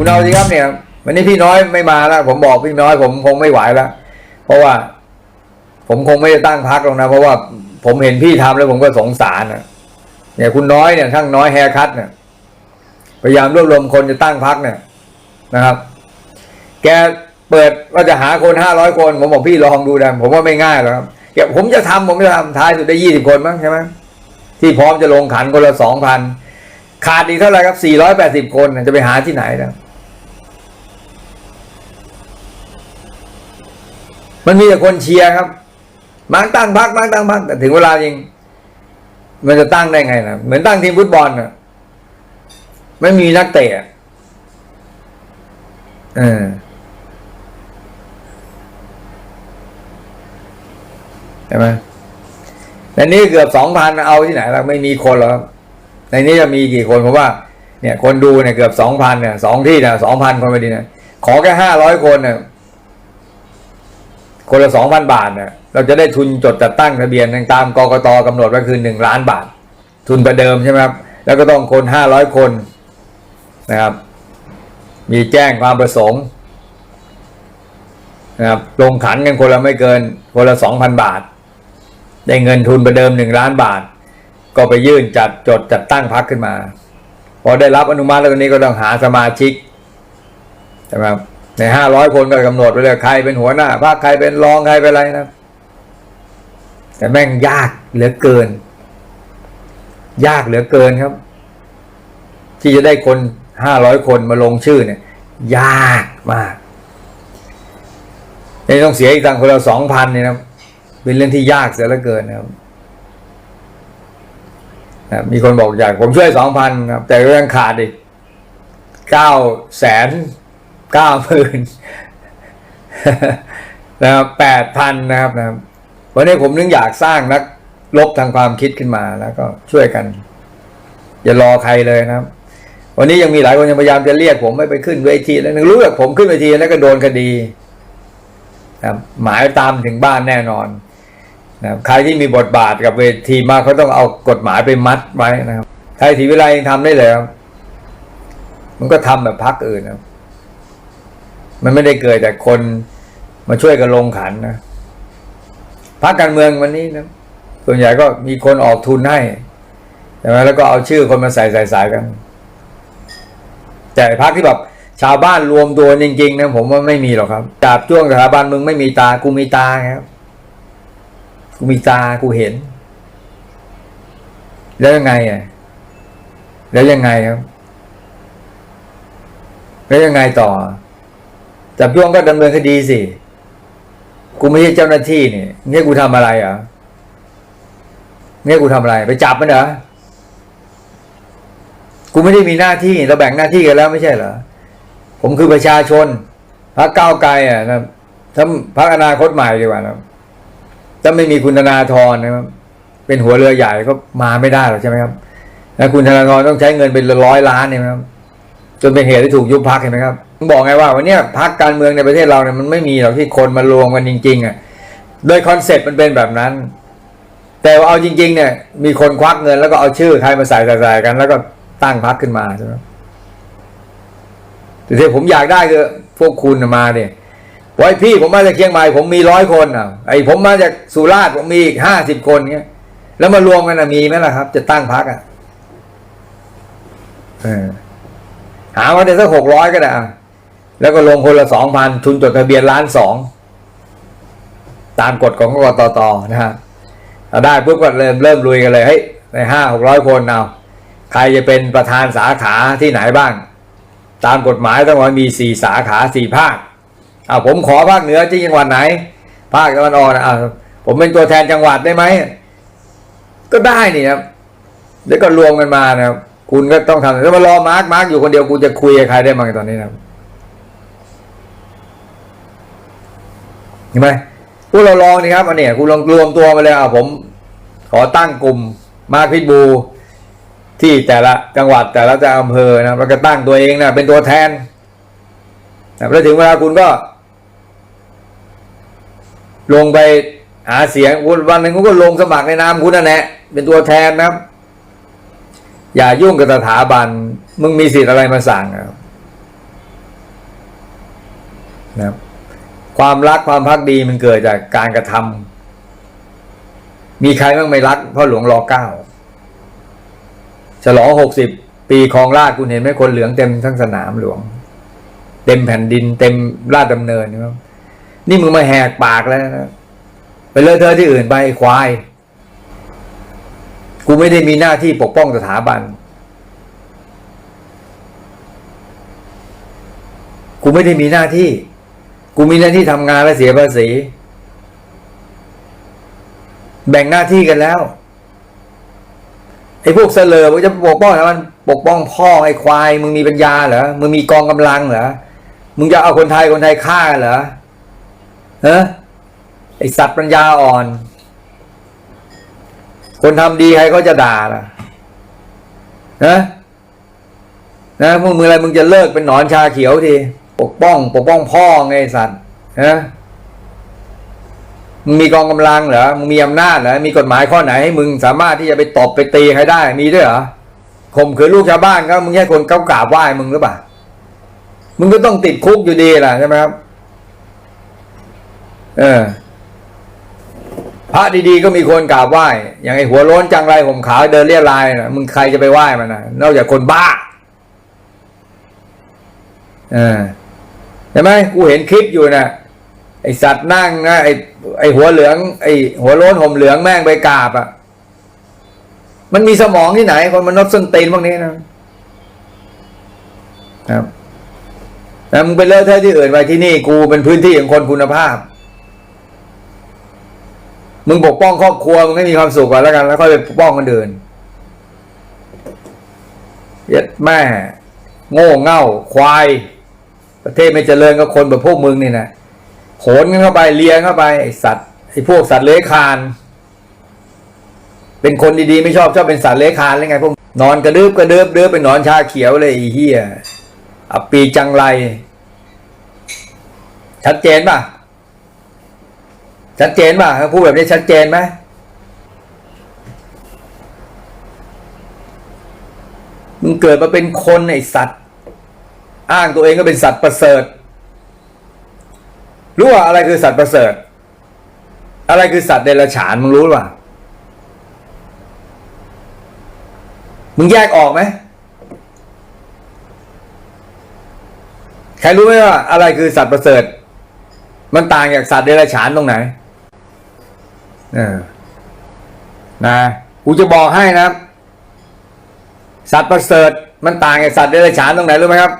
คุณเอาสิครับเนี่ย วันนี้พี่น้อยไม่มาแล้วผมบอกพี่น้อย ผมคงไม่ไหวแล้วเพราะว่า ผมคงไม่ได้ตั้งพักหรอกนะ เพราะว่าผมเห็นพี่ทำแล้วผมก็สงสารนะเนี่ยคุณน้อยเนี่ยช่างน้อยแฮร์คัทเนี่ยพยายามรวบรวมคนจะตั้งพักเนี่ยนะครับ แกเปิดว่าจะหาคนห้าร้อยคน ผมบอกพี่ลองดูนะผมว่าไม่ง่ายหรอกครับแกผมจะทำผมจะทำท้ายสุดได้ยี่สิบคนมั้งใช่ไหมที่พร้อมจะลงขันคนละสองพันขาดอีกเท่าไหร่ครับสี่ร้อยแปดสิบคนจะไปหาที่ไหนนะ มันมีแต่คนเชียร์ครับมังตั้งพักมังตั้งพักแต่ถึงเวลาจริง มันจะตั้งได้ไงนะเหมือนตั้งทีมฟุตบอลน่ะไม่มีนักเตะอะเออใช่ไหมในนี้เกือบสองพันเอาที่ไหนล่ะไม่มีคนหรอกในนี้จะมีกี่คนเพราะว่า เนี่ย คนดูเนี่ยเกือบสองพันเนี่ยสองที่เนี่ยสองพันคนไปดีนะขอแค่ห้าร้อยคนเนี่ย คนละสองพันบาทเนี่ยเราจะได้ทุนจดจัดตั้งทะเบียนตามกกตกำหนดไว้คือหนึ่งล้านบาท ทุนประเดิมใช่ไหมครับ แล้วก็ต้องคนห้าร้อยคนนะครับ มีแจ้งความประสงค์นะครับลงขันกันคนละไม่เกิน คนละสองพันบาท ได้เงินทุนประเดิมหนึ่งล้านบาท ก็ไปยื่นจัดจดจัดตั้งพักขึ้นมา พอได้รับอนุมัติแล้วตอนนี้ก็ต้องหาสมาชิกใช่ไหมครับ ในห้าร้อยคนก็กำหนดไว้เลยใครเป็นหัวหน้าพรรคใครเป็นรองใครเป็นอะไรนะ แต่แม่งยากเหลือเกิน ยากเหลือเกินครับ ที่จะได้คนห้าร้อยคนมาลงชื่อเนี่ย ยากมากนี่ต้องเสียอีกตังคนละสองพันเนี่ยนะเป็นเรื่องที่ยากเสียเหลือเกินนะครับมีคนบอกอยากผมช่วยสองพันครับ แต่ก็ยังขาดอีกเก้าแสน เก้าหมื่นนะครับแปดพันนะครับนะครับ วันนี้ผมนึกอยากสร้างนักลบทางความคิดขึ้นมาแล้วก็ช่วยกัน อย่ารอใครเลยนะครับ วันนี้ยังมีหลายคนยังพยายามจะเรียกผมไม่ไปขึ้นเวทีแล้วนึงรู้ว่าผมขึ้นเวทีแล้วก็โดนคดีนะครับหมายตามถึงบ้านแน่นอนนะครับใครที่มีบทบาทกับเวทีมากเขาต้องเอากฎหมายไปมัดไว้นะครับใครถีวิไลยังทำได้เลยครับมันก็ทำแบบพักอื่นนะครับ มันไม่ได้เกิดจากคนมาช่วยกันลงขันนะพักการเมืองวันนี้นะส่วนใหญ่ก็มีคนออกทุนให้ใช่ไหมแล้วก็เอาชื่อคนมาใส่ใส่ใส่กัน แต่พักที่แบบชาวบ้านรวมตัวจริงๆนะผมว่าไม่มีหรอกครับจับจ้วงสถาบันมึงไม่มีตา กูมีตาครับ กูมีตากูเห็น แล้วยังไงอะแล้วยังไงครับ แล้วยังไงต่อ จับจ้วงก็ดำเนินคดีสิ กูไม่ใช่เจ้าหน้าที่นี่เนี่ยกูทำอะไรอะเนี่ยกูทำอะไร ไปจับมันเหรอ กูไม่ได้มีหน้าที่เราแบ่งหน้าที่กันแล้วไม่ใช่เหรอ ผมคือประชาชนพรรคก้าวไกลอะนะถ้าพรรคอนาคตใหม่ดีกว่านะถ้าไม่มีคุณธนาธรนะครับเป็นหัวเรือใหญ่ก็มาไม่ได้หรอกใช่ไหมครับแล้วคุณธนาธรต้องใช้เงินเป็นร้อยล้านเนี่ยครับ จนเป็นเหตุที่ถูกยุบพักเห็นไหมครับผมบอกไงว่าวันนี้พักการเมืองในประเทศเราเนี่ยมันไม่มีหรอกที่คนมารวมกันจริง ๆอะโดยคอนเซ็ปต์มันเป็นแบบนั้น แต่ว่าเอาจริง ๆ เนี่ย มีคนควักเงินแล้วก็เอาชื่อใครมาใส่ใส่กัน แล้วก็ตั้งพักขึ้นมาใช่ไหมแต่ที่ผมอยากได้คือพวกคุณมาเนี่ยไว้พี่ผมมาจากเชียงใหม่ผมมีร้อยคนอะไอผมมาจากสุราษฎร์ผมมีอีกห้าสิบคนเนี้ย แล้วมารวมกันนะมีไหมล่ะครับ จะตั้งพักอะ เออ หามาได้สักหกร้อยก็ได้แล้วก็ลงคนละสองพันทุนจดทะเบียนล้านสองตามกฎของกกตตนะฮะได้ปุ๊บก็เริ่มเริ่มลุยกันเลยเฮ้ยในห้าหกร้อยคนเอาใครจะเป็นประธานสาขาที่ไหนบ้าง ตามกฎหมายต้องว่ามีสี่สาขาสี่ภาคเอาผมขอภาคเหนือที่จังหวัดไหน ภาคตะวันออกนะอะผมเป็นตัวแทนจังหวัดได้ไหมก็ได้นี่ครับแล้วก็รวมกันมานะครับ คุณก็ต้องทำแล้วมารอมาร์กมาร์กอยู่คนเดียวกูจะคุยกับใครได้บ้างตอนนี้นะเห็นไหมพวกเราลองนี่ครับอันเนี้ยคุณลองรวมตัวมาเลยอะผม ขอตั้งกลุ่มมาร์คพิทบู ที่แต่ละจังหวัดแต่ละจังอำเภอนะแล้วก็ตั้งตัวเองนะเป็นตัวแทนนะแล้วถึงเวลาคุณก็ ลงไปหาเสียงวันหนึ่งคุณก็ลงสมัครในนามคุณนั่นแหละเป็นตัวแทนนะครับ อย่ายุ่งกับสถาบัน มึงมีสิทธิ์อะไรมาสั่งนะครับความรักความพักดีมันเกิดจากการกระทำมีใครบ้างไม่รักพ่อหลวงรอเก้าฉลองหกสิบปีครองราชคุณเห็นไหมคนเหลืองเต็มทั้งสนามหลวง เต็มแผ่นดิน เต็มราชดำเนินนะครับนี่มึงมาแหกปากแล้วนะไปเลอะเทอที่อื่นไปควาย กูไม่ได้มีหน้าที่ปกป้องสถาบัน กูไม่ได้มีหน้าที่ กูมีหน้าที่ทำงานและเสียภาษี แบ่งหน้าที่กันแล้วไอ้พวกเสลอมันจะปกป้องมันปกป้องพ่อไอ้ควาย มึงมีปัญญาเหรอมึงมีกองกำลังเหรอมึงจะเอาคนไทยคนไทยฆ่ากันเหรอเออไอสัตว์ปัญญาอ่อน คนทำดีใครก็จะด่าล่ะนะนะพวกมึงอะไรมึงจะเลิกเป็นหนอนชาเขียวทีปกป้อง ปกป้องพ่อไงสัตว์นะมึงมีกองกำลังเหรอมึงมีอำนาจเหรอมีกฎหมายข้อไหนให้มึงสามารถที่จะไปตบไปตีใครได้ มีด้วยเหรอข่มขืนลูกชาวบ้านก็มึงแค่คนเก้ากราบไหว้มึงหรือเปล่ามึงก็ต้องติดคุกอยู่ดีล่ะใช่ไหมครับ เออ พระดีๆก็มีคนกราบไหว้ อย่างไอ้หัวโล้นจังไรผมขาวเดินเรียรายนะมึงใครจะไปไหว้มันนะนอกจากคนบ้าเออใช่ไหมกูเห็นคลิปอยู่นะไอสัตว์นั่งนะไอไอหัวเหลือง ไอหัวโล้นห่มเหลืองแม่งไปกราบอะ่ะ มันมีสมองที่ไหน คนมันนบส้นตีนพวกนี้นะครับแต่มึงไปเลิกเทอะที่อื่นไปที่นี่กูเป็นพื้นที่ของคนคุณภาพ มึงปกป้องครอบครัวมึงให้มีความสุขก่อนแล้วกัน แล้วค่อยไปปกป้องคนอื่นเย็ดแม่ โง่เง่า ควาย ประเทศไม่เจริญก็คนแบบพวกมึงนี่นะโขนกันเข้าไปเลี้ยงเข้าไปไอสัตว์ไอพวกสัตว์เลื้อยคาน เป็นคนดีๆ ไม่ชอบชอบเป็นสัตว์เลื้อยคานเลยไงพวกนอนกระดืบกระเดืบเดือบเป็นนอนชาเขียวเลยไอเหี้ยอปีจังไร ชัดเจนป่ะ ชัดเจนป่ะพูดแบบนี้ชัดเจนไหมมึงเกิดมาเป็นคนไอสัตว์ อ้างตัวเองก็เป็นสัตว์ประเสริฐ รู้ว่าอะไรคือสัตว์ประเสริฐ อะไรคือสัตว์เดรัจฉานมึงรู้หรือเปล่ามึงแยกออกไหมใครรู้ไหมว่าอะไรคือสัตว์ประเสริฐ มันต่างจากสัตว์เดรัจฉานตรงไหน เออนะกูจะบอกให้นะ สัตว์ประเสริฐมันต่างจากสัตว์เดรัจฉานตรงไหนรู้ไหมครับ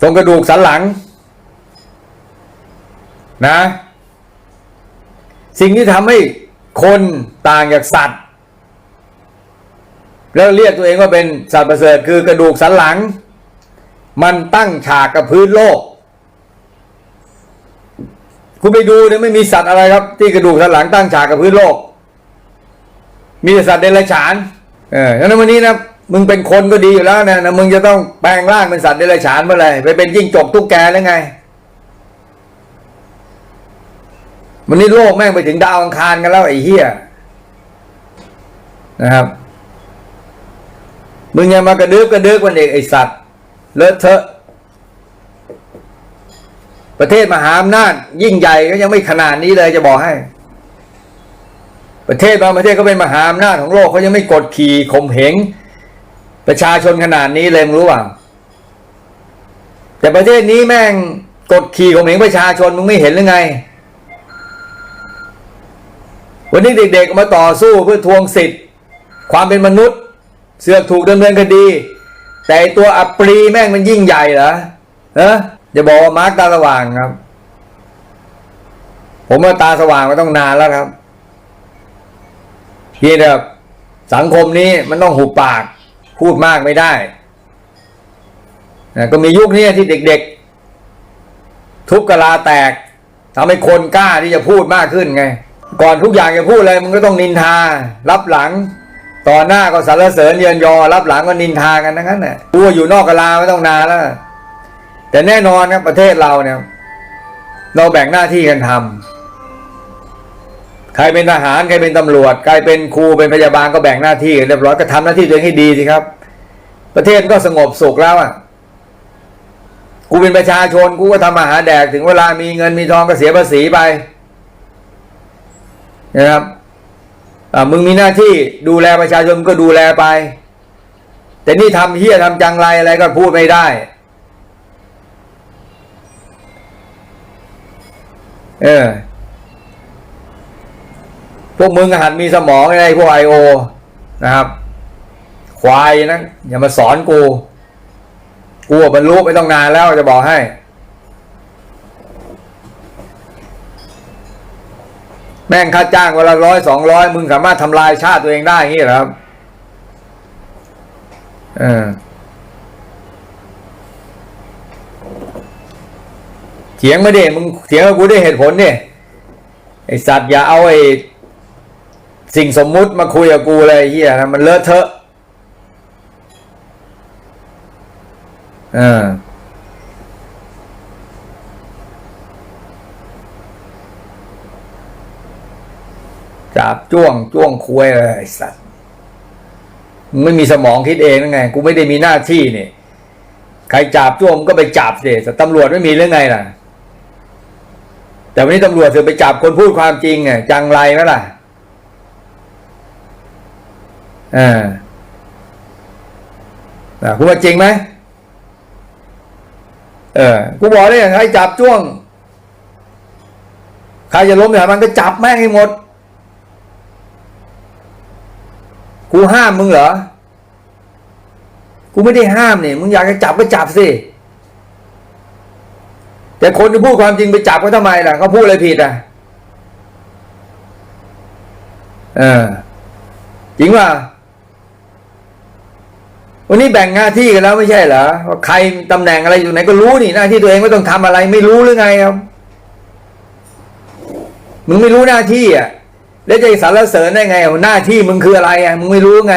ตรงกระดูกสันหลัง นะ สิ่งที่ทำให้คนต่างจากสัตว์ แล้วเรียกตัวเองว่าเป็นสัตว์ประเสริฐคือกระดูกสันหลัง มันตั้งฉากกับพื้นโลก คุณไปดูเนี่ยไม่มีสัตว์อะไรครับ ที่กระดูกสันหลังตั้งฉากกับพื้นโลก มีแต่สัตว์เดรัจฉาน เออดังนั้นวันนี้นะมึงเป็นคนก็ดีอยู่แล้วนะนะมึงจะต้องแปลงร่างเป็นสัตว์เดรัจฉานเมื่อไหร่ไปเป็นยิ่งจกตุ๊กแกแล้วไง วันนี้โลกแม่งไปถึงดาวอังคารกันแล้วไอ้เหี้ยนะครับ มึงยังมากระดึบกระดึบวันเอกไอสัตว์เลอะเทอะ ประเทศมหาอำนาจยิ่งใหญ่ก็ยังไม่ขนาดนี้เลยจะบอกให้ ประเทศบางประเทศก็เป็นมหาอำนาจของโลกเขายังไม่กดขี่ข่มเหงประชาชนขนาดนี้เลยมึงรู้เปล่าแต่ประเทศนี้แม่งกดขี่ข่มเหงประชาชนมึงไม่เห็นหรือไง วันนี้เด็กๆมาต่อสู้เพื่อทวงสิทธิ์ ความเป็นมนุษย์ เสือกถูกดำเนินคดี แต่ตัวอัปรีแม่งมันยิ่งใหญ่เหรอเออ จะบอกว่ามาร์กตาสว่างครับ ผมว่าตาสว่างมาต้องนานแล้วครับที่แบบสังคมนี้มันต้องหุบปาก พูดมากไม่ได้นะก็มียุคนี้ที่เด็กๆ ทุบกะลาแตกทำให้คนกล้าที่จะพูดมากขึ้นไง ก่อนทุกอย่างจะพูดอะไรมึงก็ต้องนินทา รับหลัง ต่อหน้าก็สรรเสริญเยินยอ รับหลังก็นินทากันทั้งนั้นแหละกูว่าอยู่นอกกะลาไม่ต้องนานแล้ว แต่แน่นอนครับประเทศเราเนี่ย เราแบ่งหน้าที่กันทำใครเป็นทหารใครเป็นตำรวจใครเป็นครูเป็นพยาบาลก็แบ่งหน้าที่เรียบร้อยก็ทำหน้าที่ตัวเองให้ดีสิครับ ประเทศก็สงบสุขแล้วอะกูเป็นประชาชนกูก็ทำมาหาแดกถึงเวลามีเงินมีทองก็เสียภาษีไปนะครับอ่ามึงมีหน้าที่ดูแลประชาชนก็ดูแลไป แต่นี่ทำเฮี้ยทำจังไรอะไรก็พูดไม่ได้ เออ พวกมึงหัดมีสมองไอ้พวกไอโอนะครับ ควายนะอย่ามาสอนกู กูบรรลุไม่ต้องนานแล้วจะบอกให้ แม่งค่าจ้างวันละร้อยสองร้อยมึงสามารถทำลายชาติตัวเองได้อย่างนี้เหรอครับ เออ เถียงมาดิมึงเถียงกับกูด้วยเหตุผลดิไอสัตว์อย่าเอาไอสิ่งสมมุติมาคุยกับกูเลยเฮียนะมันเลอะเทอะเออจับจ้วงจ้วงคุยเลยไอสัตว์มึงไม่มีสมองคิดเองนั่ไง กูไม่ได้มีหน้าที่นี่ใครจับจ้วงก็ไปจับสิแต่ตำรวจไม่มีเรื่องไงล่ะ แต่วันนี้ตำรวจเสือไปจับคนพูดความจริงไงจังไรไหมล่ะอ่าคุณว่าจริงไหมเออกูบอกได้อย่างใครจับจ้วง ใครจะล้มอย่างมันก็จับแม่งให้หมด กูห้ามมึงเหรอ กูไม่ได้ห้ามเนี่ยมึงอยากจะจับก็จับสิ แต่คนที่พูดความจริงไปจับเขาทำไมล่ะเขาพูดอะไรผิดอะเออจริงว่าวันนี้แบ่งหน้าที่กันแล้วไม่ใช่เหรอว่าใครตำแหน่งอะไรอยู่ไหนก็รู้นี่หน้าที่ตัวเองไม่ต้องทำอะไร ไม่รู้หรือไงครับมึงไม่รู้หน้าที่อะแล้วจะสรรเสริญได้ไงหน้าที่มึงคืออะไรอะมึงไม่รู้ไง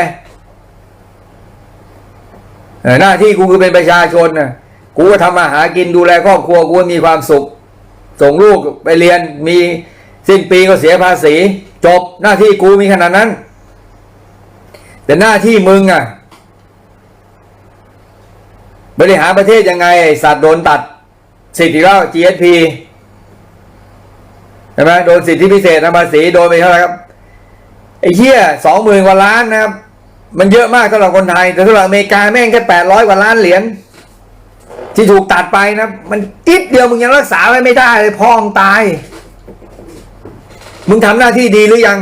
หน้าที่กูคือเป็นประชาชนน่ะ กูก็ทำมาหากินดูแลครอบครัวกูมีความสุข ส่งลูกไปเรียนมีสิ้นปีก็เสียภาษี จบหน้าที่กูมีขนาดนั้น แต่หน้าที่มึงอะ บริหารประเทศยังไงสัตว์โดนตัด สิทธิแล้ว GSP ใช่ไหมโดนสิทธิพิเศษภาษีโดนไปเท่าไหร่ครับไอ้เหี้ยสองหมื่นกว่าล้านนะครับ มันเยอะมากสำหรับคนไทย แต่สำหรับอเมริกาแม่งแค่แปดร้อยกว่าล้านเหรียญ ที่ถูกตัดไปนะ มันติดเดียวมึงยังรักษาไว้ไม่ได้เลยพ่อมึงตาย มึงทำหน้าที่ดีหรือยัง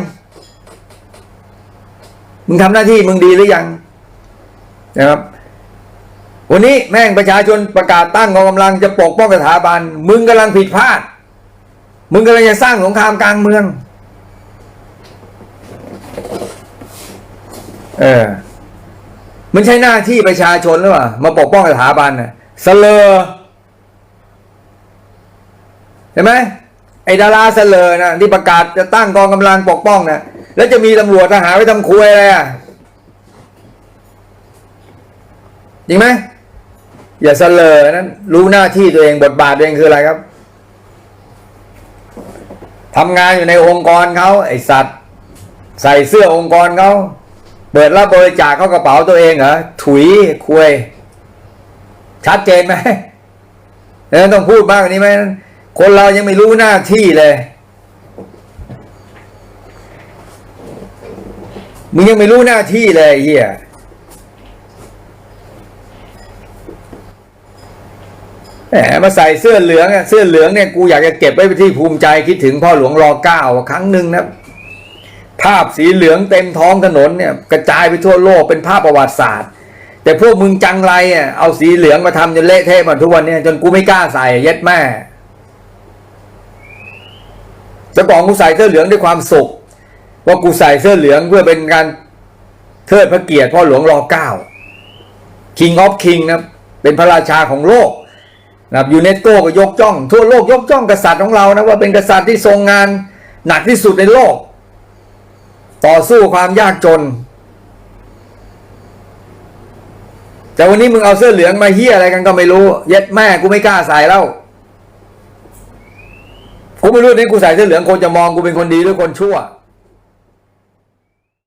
มึงทำหน้าที่มึงดีหรือยังนะครับ วันนี้แม่งประชาชนประกาศตั้งกองกำลังจะปกป้องสถาบัน มึงกำลังผิดพลาด มึงกำลังจะสร้างสงครามกลางเมือง เออมันใช่หน้าที่ประชาชนหรือเปล่ามาปกป้องสถาบันน่ะ เสลอเห็นไหมไอ้ดาราเสลอนะที่ประกาศจะตั้งกองกำลังปกป้องนะแล้วจะมีตำรวจทหารไปทำคุยอะไรอะจริงไหมอย่าเสลอนั้น รู้หน้าที่ตัวเองบทบาทตัวเองคืออะไรครับทำงานอยู่ในองค์กรเขาไอสัตว์ ใส่เสื้อองค์กรเขาเปิดรับบริจาคเข้ากระเป๋าตัวเองเหรอถุยคุย ชัดเจนไหมแล้วต้องพูดมากกว่านี้ไหมคนเรายังไม่รู้หน้าที่เลยมึงยังไม่รู้หน้าที่เลยเฮียแหมมาใส่เสื้อเหลืองเสื้อเหลืองเนี่ยกูอยากจะเก็บไว้ที่ภูมิใจคิดถึงพ่อหลวงรอเก้าครั้งหนึ่งนะภาพสีเหลืองเต็มท้องถนนเนี่ย กระจายไปทั่วโลกเป็นภาพประวัติศาสตร์ แต่พวกมึงจังไรอะเอาสีเหลืองมาทำจนเละเทะหมดทุกวันเนี่ยจนกูไม่กล้าใส่เย็ดแม่จะบอกกูใส่เสื้อเหลืองด้วยความสุขว่ากูใส่เสื้อเหลืองเพื่อเป็นการเทิดพระเกียรติพ่อหลวงรอเก้า King of King นะเป็นพระราชาของโลกนะยูเนสโกก็ยกจ้อง ทั่วโลกยกจ้องกษัตริย์ของเรานะว่าเป็นกษัตริย์ที่ทรงงานหนักที่สุดในโลก ต่อสู้ความยากจน แต่วันนี้มึงเอาเสื้อเหลืองมาเฮียอะไรกันก็ไม่รู้ เย็ดแม่กูไม่กล้าใส่แล้วกูไม่รู้นี่กูใส่เสื้อเหลืองคนจะมองกูเป็นคนดีหรือคนชั่ว